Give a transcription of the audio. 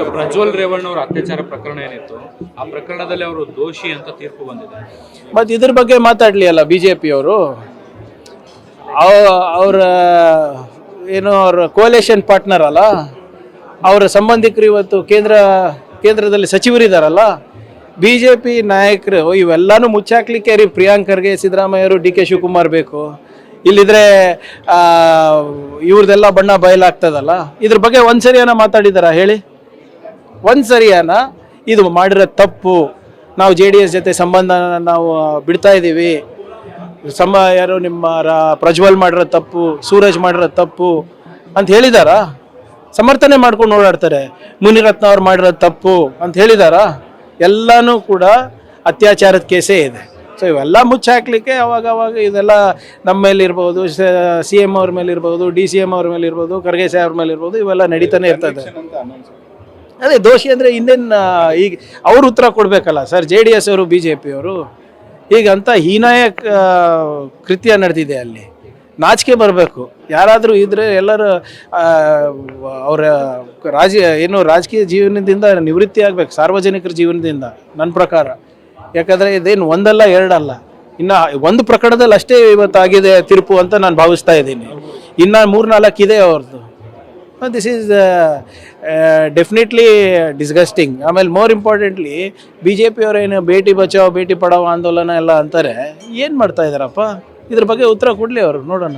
ಈಗ ಪ್ರಜ್ವಲ್ ಅವರ ಅತ್ಯಾಚಾರ ಪ್ರಕರಣ ಏನಿತ್ತು, ಆ ಪ್ರಕರಣದಲ್ಲಿ ಅವರು ದೋಷಿ ಅಂತ ತೀರ್ಪು ಬಂದಿದೆ. ಮತ್ತೆ ಇದ್ರ ಬಗ್ಗೆ ಮಾತಾಡಲಿ ಅಲ್ಲ ಬಿ ಜೆ ಪಿಯವರು ಅವರ, ಏನು, ಅವ್ರ ಕೋಲೇಷನ್ ಪಾರ್ಟ್ನರ್ ಅಲ್ಲ? ಅವರ ಸಂಬಂಧಿಕರು ಇವತ್ತು ಕೇಂದ್ರ, ಕೇಂದ್ರದಲ್ಲಿ ಸಚಿವರಿದಾರಲ್ಲ? ಬಿ ಜೆ ಪಿ ನಾಯಕರು, ಇವೆಲ್ಲನೂ ಮುಚ್ಚಾಕ್ಲಿಕ್ಕೆ ರೀ. ಪ್ರಿಯಾಂಕರ್ಗೆ ಸಿದ್ದರಾಮಯ್ಯರು ಡಿ ಕೆ ಶಿವಕುಮಾರ್ ಬೇಕು. ಇಲ್ಲಿದ್ರೆ ಇವ್ರದ್ದೆಲ್ಲ ಬಣ್ಣ ಬಯಲಾಗ್ತದಲ್ಲ? ಇದ್ರ ಬಗ್ಗೆ ಒಂದ್ಸರಿ ಏನೋ ಮಾತಾಡಿದಾರ ಹೇಳಿ? ಒಂದು ಸರಿಯಾನ ಇದು ಮಾಡಿರೋ ತಪ್ಪು. ನಾವು ಜೆ ಡಿ ಎಸ್ ಜೊತೆ ಸಂಬಂಧ ನಾವು ಬಿಡ್ತಾ ಇದ್ದೀವಿ ಸಮ, ಯಾರು ನಿಮ್ಮ ಪ್ರಜ್ವಲ್ ಮಾಡಿರೋ ತಪ್ಪು, ಸೂರಜ್ ಮಾಡಿರೋ ತಪ್ಪು ಅಂತ ಹೇಳಿದಾರಾ? ಸಮರ್ಥನೆ ಮಾಡ್ಕೊಂಡು ಓಡಾಡ್ತಾರೆ. ಮುನಿರತ್ನ ಅವ್ರು ಮಾಡಿರೋ ತಪ್ಪು ಅಂತ ಹೇಳಿದಾರಾ? ಎಲ್ಲನೂ ಕೂಡ ಅತ್ಯಾಚಾರದ ಕೇಸೇ ಇದೆ. ಸೊ ಇವೆಲ್ಲ ಮುಚ್ಚಾಕ್ಲಿಕ್ಕೆ ಅವಾಗ ಅವಾಗ ಇದೆಲ್ಲ ನಮ್ಮ ಮೇಲೆ ಇರ್ಬೋದು, ಸಿ ಎಂ ಅವ್ರ ಮೇಲೆ ಇರ್ಬೋದು, ಡಿ ಸಿ ಎಂ ಅವ್ರ ಮೇಲೆ ಇರ್ಬೋದು, ಖರ್ಗೆ ಸಾಹೇಬ್ ಅವ್ರ ಮೇಲೆ ಇರ್ಬೋದು, ಇವೆಲ್ಲ ನಡೀತಾನೆ ಇರ್ತದೆ. ಅದೇ ದೋಷಿ ಅಂದರೆ ಇನ್ನೇನು ಈಗ ಅವ್ರ ಉತ್ತರ ಕೊಡಬೇಕಲ್ಲ ಸರ್ ಜೆ ಡಿ ಎಸ್ ಅವರು ಬಿ ಜೆ ಪಿಯವರು ಈಗ ಅಂತ ಹೀನಾಯ ಕೃತ್ಯ ನಡೆದಿದೆ ಅಲ್ಲಿ. ನಾಚಿಕೆ ಬರಬೇಕು. ಯಾರಾದರೂ ಇದ್ರೆ ಎಲ್ಲರೂ ಅವರ ರಾಜ, ಏನು ರಾಜಕೀಯ ಜೀವನದಿಂದ ನಿವೃತ್ತಿ ಆಗಬೇಕು, ಸಾರ್ವಜನಿಕರ ಜೀವನದಿಂದ ನನ್ನ ಪ್ರಕಾರ. ಯಾಕಂದರೆ ಇದೇನು ಒಂದಲ್ಲ, ಎರಡಲ್ಲ. ಇನ್ನು ಒಂದು ಪ್ರಕರಣದಲ್ಲಿ ಅಷ್ಟೇ ಇವತ್ತಾಗಿದೆ ತೀರ್ಪು ಅಂತ ನಾನು ಭಾವಿಸ್ತಾ ಇದ್ದೀನಿ. ಇನ್ನು ಮೂರು ನಾಲ್ಕು ಇದೆ ಅವ್ರದ್ದು ದಿಸ್ ಈಸ್ ಡೆಫಿನೆಟ್ಲಿ ಡಿಸ್ಗಸ್ಟಿಂಗ್ ಆಮೇಲೆ ಮೋರ್ ಇಂಪಾರ್ಟೆಂಟ್ಲಿ ಬಿ ಜೆ ಪಿಯವರು ಏನು ಭೇಟಿ ಬಚಾವ್ ಭೇಟಿ ಪಡಾವ್ ಆಂದೋಲನ ಎಲ್ಲ ಅಂತಾರೆ, ಏನು ಮಾಡ್ತಾ ಇದ್ದಾರಪ್ಪ? ಇದ್ರ ಬಗ್ಗೆ ಉತ್ತರ ಕೊಡಲಿ ಅವರು, ನೋಡೋಣ.